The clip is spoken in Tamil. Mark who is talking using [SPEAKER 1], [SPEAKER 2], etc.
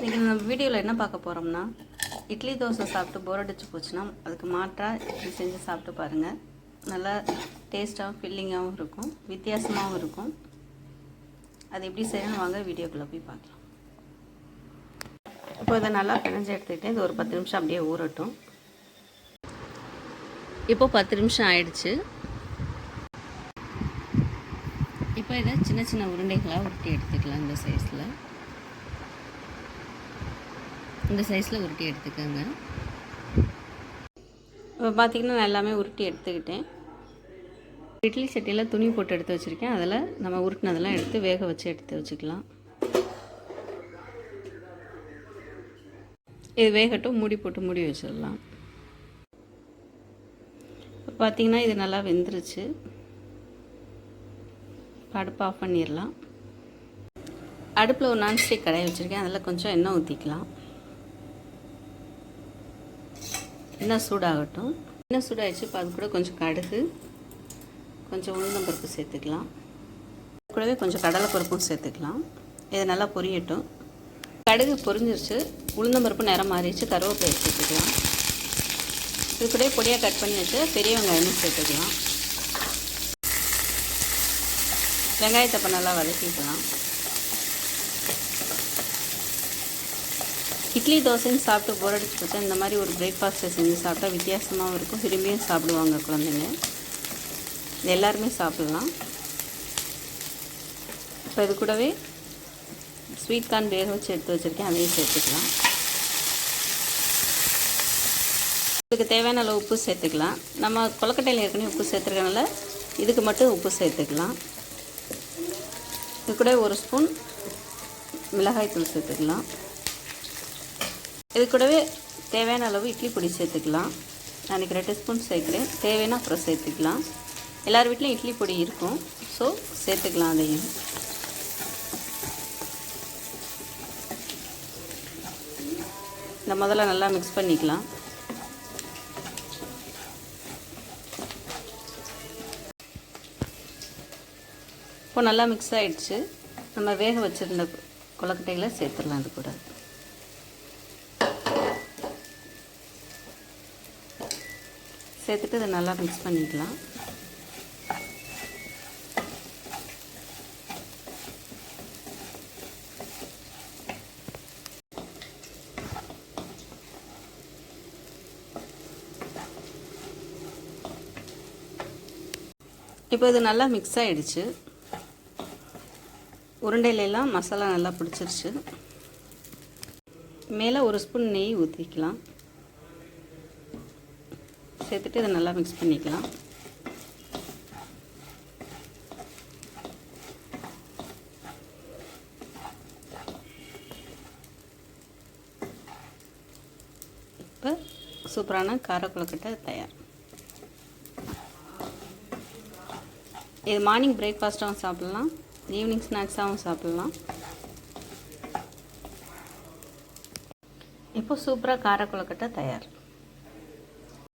[SPEAKER 1] இன்றைக்கி நம்ம வீடியோவில் என்ன பார்க்க போகிறோம்னா இட்லி தோசை சாப்பிட்டு போர் அடிச்சு போச்சுன்னா அதுக்கு மாற்றாக இட்லி செஞ்சு சாப்பிட்டு பாருங்கள் நல்லா டேஸ்ட்டாகவும் ஃபில்லிங்காகவும் இருக்கும் வித்தியாசமாகவும் இருக்கும். அது எப்படி செய்யணும் வாங்க வீடியோக்குள்ளே போய் பார்க்கலாம். இப்போ இதை நல்லா பிணைஞ்சு எடுத்துக்கிட்டேன் இது ஒரு பத்து நிமிஷம் அப்படியே ஊறட்டும். இப்போ பத்து நிமிஷம் ஆயிடுச்சு. இப்போ இதை சின்ன சின்ன உருண்டைகளாக உருட்டி எடுத்துக்கலாம் இந்த சைஸில் இந்த சைஸில் உருட்டி எடுத்துக்கோங்க. இப்போ பார்த்திங்கன்னா நான் எல்லாமே உருட்டி எடுத்துக்கிட்டேன். இட்லி சட்டியில் துணி போட்டு எடுத்து வச்சுருக்கேன். அதில் நம்ம உருட்டினதெல்லாம் எடுத்து வேக வச்சு எடுத்து வச்சுக்கலாம். இது வேகட்டும் மூடி போட்டு மூடி வச்சிடலாம். இப்போ பார்த்திங்கன்னா இது நல்லா வெந்துருச்சு. அடுப்பு ஆஃப் பண்ணிடலாம். அடுப்பில் ஒரு நான்ஸ்டிக் கடாயை வச்சுருக்கேன். அதில் கொஞ்சம் எண்ணெய் ஊற்றிக்கலாம். எண்ணெய் சூடாகட்டும். எண்ணெய் சூடாகிடுச்சு இப்போ அது கூட கொஞ்சம் கடுகு கொஞ்சம் உளுந்தம்பருப்பு சேர்த்துக்கலாம். கூடவே கொஞ்சம் கடலைப்பருப்பும் சேர்த்துக்கலாம். இது நல்லா பொரியட்டும். கடுகு பொரிஞ்சிருச்சு உளுந்தம்பருப்பு நிறம் மாறிடுச்சு கருவேப்பிலை சேர்த்துக்கலாம். இது கூட பொடியாக கட் பண்ணி வச்சு பெரிய வெங்காயமும் சேர்த்துக்கலாம். வெங்காயத்தை இப்போ நல்லா வதக்கிக்கலாம். இட்லி தோசைன்னு சாப்பிட்டு போர் அடிச்சு போச்சா இந்த மாதிரி ஒரு பிரேக்ஃபாஸ்ட்டை செஞ்சு சாப்பிட்டா வித்தியாசமாகவும் இருக்கும். விரும்பியும் சாப்பிடுவாங்க குழந்தைங்க. இது எல்லாருமே சாப்பிட்லாம். இப்போ இது கூடவே ஸ்வீட் கார்ன் வேக வச்சு எடுத்து வச்சுருக்கேன். அதையும் சேர்த்துக்கலாம். இதுக்கு தேவையான அளவு உப்பு சேர்த்துக்கலாம். நம்ம கொலக்கட்டையில் ஏற்கனவே உப்பு சேர்த்துருக்கனால இதுக்கு மட்டும் உப்பு சேர்த்துக்கலாம். இது கூட ஒரு ஸ்பூன் மிளகாய் தூள் சேர்த்துக்கலாம். இது கூடவே தேவையான அளவு இட்லி பொடி சேர்த்துக்கலாம். நான் ரெண்டு ஸ்பூன் சேர்க்குறேன். தேவைன்னா அப்புறம் சேர்த்துக்கலாம். எல்லார் வீட்லேயும் இட்லி பொடி இருக்கும். ஸோ சேர்த்துக்கலாம் அதையும். இந்த முதல்ல நல்லா மிக்ஸ் பண்ணிக்கலாம். இப்போ நல்லா மிக்ஸ் ஆகிடுச்சு நம்ம வேக வச்சுருந்த கொலக்கட்டைகளை சேர்த்துடலாம் அது கூட. சேர்த்துட்டு இதை நல்லா மிக்ஸ் பண்ணிக்கலாம். இப்போ இது நல்லா மிக்ஸ் ஆகிடுச்சு உருண்டையிலெல்லாம் மசாலா நல்லா பிடிச்சிருச்சு. மேலே ஒரு ஸ்பூன் நெய் ஊற்றிக்கலாம் சேர்த்துட்டு இதை நல்லா மிக்ஸ் பண்ணிக்கலாம். இப்போ சூப்பரான காரக்குழக்கட்டை தயார். இது மார்னிங் பிரேக்ஃபாஸ்ட்டாகவும் சாப்பிட்லாம். ஈவினிங் ஸ்நாக்ஸாகவும் சாப்பிட்லாம். இப்போ சூப்பராக காரக்குழக்கட்டை தயார்.